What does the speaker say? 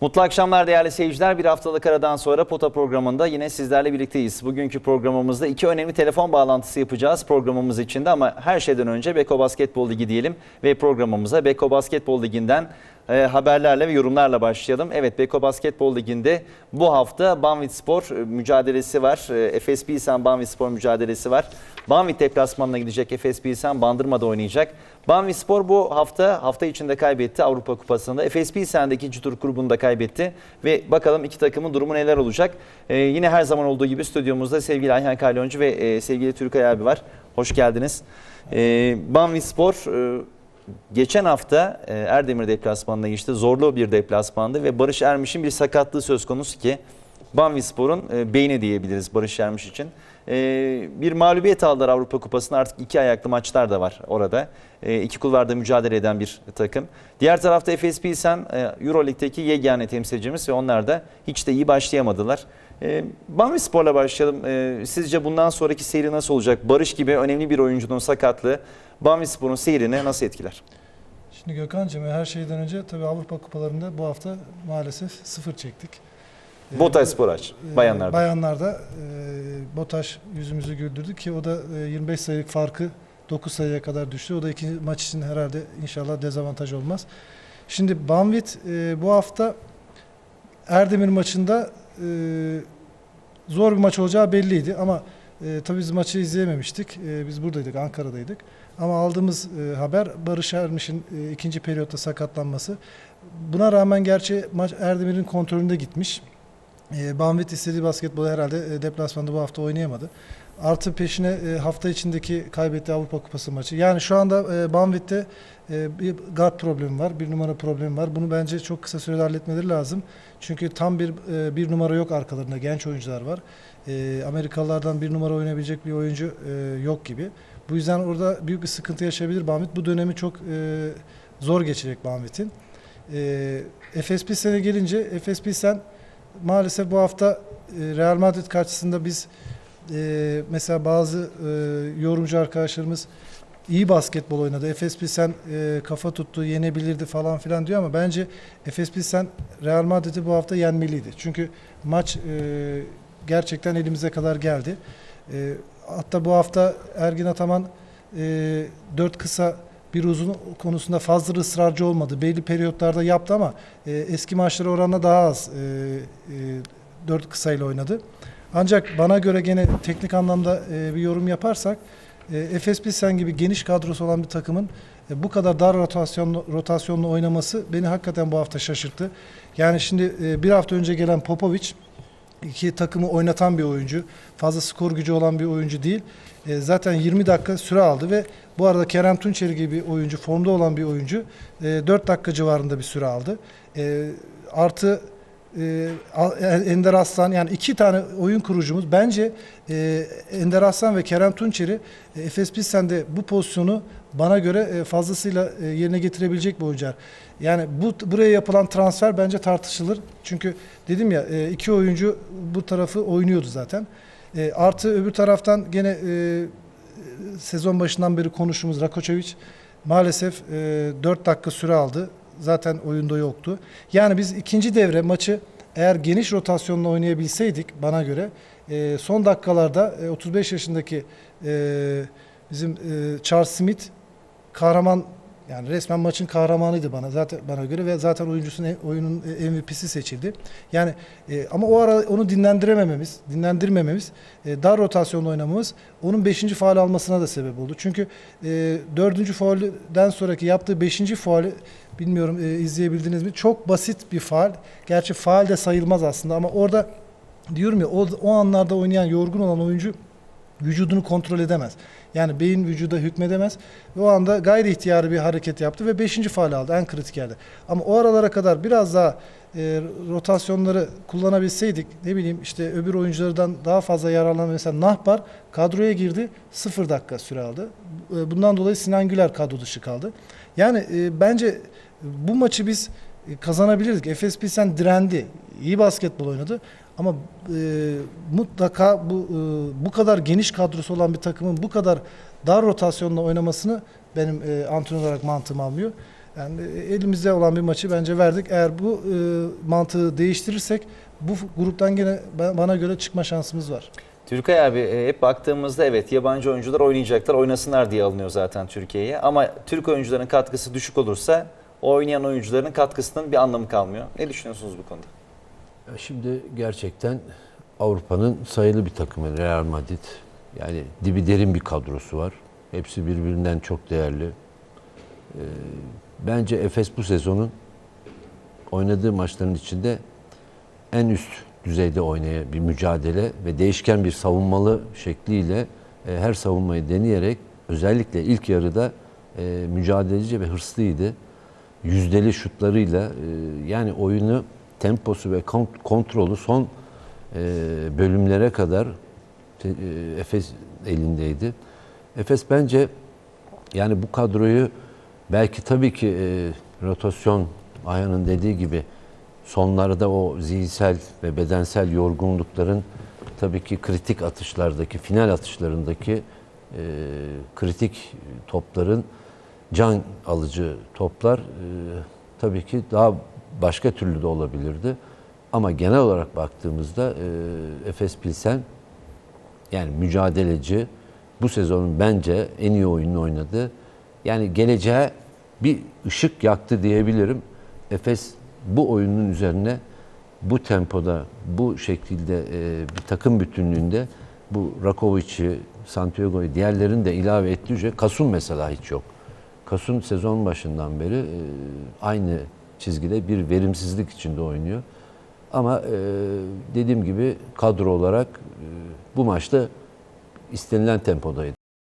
Mutlu akşamlar değerli seyirciler. Bir haftalık aradan sonra Pota programında yine sizlerle birlikteyiz. Bugünkü programımızda iki önemli telefon bağlantısı yapacağız programımız içinde ama her şeyden önce Beko Basketbol Ligi diyelim ve programımıza Beko Basketbol Ligi'nden e, haberlerle ve yorumlarla başlayalım. Evet Beko Basketbol Ligi'nde bu hafta Banvit Spor e, mücadelesi var. E, Efes Pilsen Banvit Spor mücadelesi var. Banvit deplasmanına gidecek Efes Pilsen Bandırma'da oynayacak. Banvit Spor bu hafta hafta içinde kaybetti Avrupa Kupası'nda. Efes Pilsen'de ikinci tur grubunda kaybetti. Ve bakalım iki takımın durumu neler olacak. E, yine her zaman olduğu gibi stüdyomuzda sevgili Ayhan Kalyoncu ve e, sevgili Türkay abi var. Hoş geldiniz. E, Banvit Spor... E, Geçen hafta e, Erdemir deplasmanına geçti. Zorlu bir deplasmandı ve Barış Ermiş'in bir sakatlığı söz konusu ki Banvispor'un e, beyni diyebiliriz Barış Ermiş için. E, Bir mağlubiyet aldılar Avrupa Kupası'nda artık iki ayaklı maçlar da var orada. E, İki kulvarda mücadele eden bir takım. Diğer tarafta Efes Pilsen e, Euroleague'deki yegane temsilcimiz ve onlar da hiç de iyi başlayamadılar. E, Banvispor'la başlayalım. E, Sizce bundan sonraki seyri nasıl olacak? Barış gibi önemli bir oyuncunun sakatlığı Banvispor'un seyrini nasıl etkiler? Şimdi Gökhan'cığım her şeyden önce tabii Avrupa Kupalarında bu hafta maalesef sıfır çektik. Ee, Botaş Spor aç. e, Bayanlarda. Bayanlarda e, Botaş yüzümüzü güldürdü ki o da e, 25 sayılık farkı 9 sayıya kadar düştü. O da iki maç için herhalde inşallah dezavantaj olmaz. Şimdi Banvit e, bu hafta Erdemir maçında e, zor bir maç olacağı belliydi ama e, tabii biz maçı izleyememiştik. E, biz buradaydık, Ankara'daydık. Ama aldığımız e, haber Barış Ermiş'in e, ikinci periyotta sakatlanması. Buna rağmen gerçi maç Erdemir'in kontrolünde gitmiş. E, Banvit istediği basketbolu herhalde e, deplasmanda bu hafta oynayamadı. Artı peşine e, hafta içindeki kaybettiği Avrupa Kupası maçı. Yani şu anda e, Banvit'te e, bir guard problemi var, bir numara problemi var. Bunu bence çok kısa sürede halletmeleri lazım. Çünkü tam bir e, bir numara yok arkalarında, genç oyuncular var. E, Amerikalılardan bir numara oynayabilecek bir oyuncu e, yok gibi. Bu yüzden orada büyük bir sıkıntı yaşayabilir Banvit. Bu dönemi çok e, zor geçecek Banvit'in. E, Efes Pilsen'e gelince Efes Pilsen maalesef bu hafta e, Real Madrid karşısında biz e, mesela bazı e, yorumcu arkadaşlarımız iyi basketbol oynadı. Efes Pilsen e, kafa tuttu, yenebilirdi falan filan diyor ama bence Efes Pilsen Real Madrid'i bu hafta yenmeliydi. Çünkü maç e, gerçekten elimize kadar geldi. E, hatta bu hafta Ergin Ataman e, dört kısa bir uzun konusunda fazla ısrarcı olmadı. Belli periyotlarda yaptı ama e, eski maçlara oranla daha az e, e, dört kısayla oynadı. Ancak bana göre gene teknik anlamda e, bir yorum yaparsak e, Efes Pilsen gibi geniş kadrosu olan bir takımın e, bu kadar dar rotasyonlu, rotasyonlu oynaması beni hakikaten bu hafta şaşırttı. Yani şimdi e, bir hafta önce gelen Popovic iki takımı oynatan bir oyuncu. Fazla skor gücü olan bir oyuncu değil. E, zaten 20 dakika süre aldı ve bu arada Kerem Tunçeri gibi oyuncu, formda olan bir oyuncu e, 4 dakika civarında bir süre aldı. E, artı e, Ender Aslan yani iki tane oyun kurucumuz bence e, Ender Aslan ve Kerem Tunçeri e, Efes Pilsen'de bu pozisyonu bana göre e, fazlasıyla e, yerine getirebilecek bir oyuncular. Yani bu buraya yapılan transfer bence tartışılır. Çünkü dedim ya e, iki oyuncu bu tarafı oynuyordu zaten. E, artı öbür taraftan gene e, sezon başından beri konuştuğumuz Rakoçevic maalesef e, 4 dakika süre aldı. Zaten oyunda yoktu. Yani biz ikinci devre maçı eğer geniş rotasyonla oynayabilseydik bana göre e, son dakikalarda e, 35 yaşındaki e, bizim e, Charles Smith kahraman yani resmen maçın kahramanıydı bana zaten bana göre ve zaten oyuncusunun oyunun MVP'si seçildi. Yani e, ama o ara onu dinlendiremememiz, dinlendirmememiz, e, dar rotasyonla oynamamız onun 5. faal almasına da sebep oldu. Çünkü e, 4. faulden sonraki yaptığı 5. faulü bilmiyorum e, izleyebildiniz mi? Çok basit bir faal. Gerçi faal de sayılmaz aslında ama orada diyorum ya o, o anlarda oynayan yorgun olan oyuncu vücudunu kontrol edemez. Yani beyin vücuda hükmedemez. Ve o anda gayri ihtiyari bir hareket yaptı ve 5. faal aldı en kritik yerde. Ama o aralara kadar biraz daha e, rotasyonları kullanabilseydik ne bileyim işte öbür oyunculardan daha fazla yararlanan mesela Nahbar kadroya girdi 0 dakika süre aldı. E, bundan dolayı Sinan Güler kadro dışı kaldı. Yani e, bence bu maçı biz kazanabilirdik. Efes Pilsen direndi. iyi basketbol oynadı. Ama e, mutlaka bu e, bu kadar geniş kadrosu olan bir takımın bu kadar dar rotasyonla oynamasını benim e, antrenör olarak mantığım almıyor. Yani e, elimizde olan bir maçı bence verdik. Eğer bu e, mantığı değiştirirsek bu gruptan gene ba- bana göre çıkma şansımız var. Türkay abi e, hep baktığımızda evet yabancı oyuncular oynayacaklar, oynasınlar diye alınıyor zaten Türkiye'ye. Ama Türk oyuncuların katkısı düşük olursa oynayan oyuncuların katkısının bir anlamı kalmıyor. Ne düşünüyorsunuz bu konuda? Şimdi gerçekten Avrupa'nın sayılı bir takımı Real Madrid. Yani dibi derin bir kadrosu var. Hepsi birbirinden çok değerli. Ee, bence Efes bu sezonun oynadığı maçların içinde en üst düzeyde oynaya bir mücadele ve değişken bir savunmalı şekliyle e, her savunmayı deneyerek özellikle ilk yarıda e, mücadeleci ve hırslıydı. Yüzdeli şutlarıyla e, yani oyunu temposu ve kont- kontrolü son e, bölümlere kadar e, Efes elindeydi. Efes bence yani bu kadroyu belki tabii ki e, rotasyon Ayhan'ın dediği gibi sonlarda o zihinsel ve bedensel yorgunlukların tabii ki kritik atışlardaki, final atışlarındaki e, kritik topların can alıcı toplar e, tabii ki daha başka türlü de olabilirdi. Ama genel olarak baktığımızda e, Efes Pilsen yani mücadeleci bu sezonun bence en iyi oyununu oynadı. Yani geleceğe bir ışık yaktı diyebilirim. Efes bu oyunun üzerine bu tempoda, bu şekilde e, bir takım bütünlüğünde bu Rakovic'i, Santiago'yu diğerlerini de ilave ettiğince Kasun mesela hiç yok. Kasun sezon başından beri e, aynı çizgide bir verimsizlik içinde oynuyor. Ama e, dediğim gibi kadro olarak e, bu maçta istenilen tempodaydı.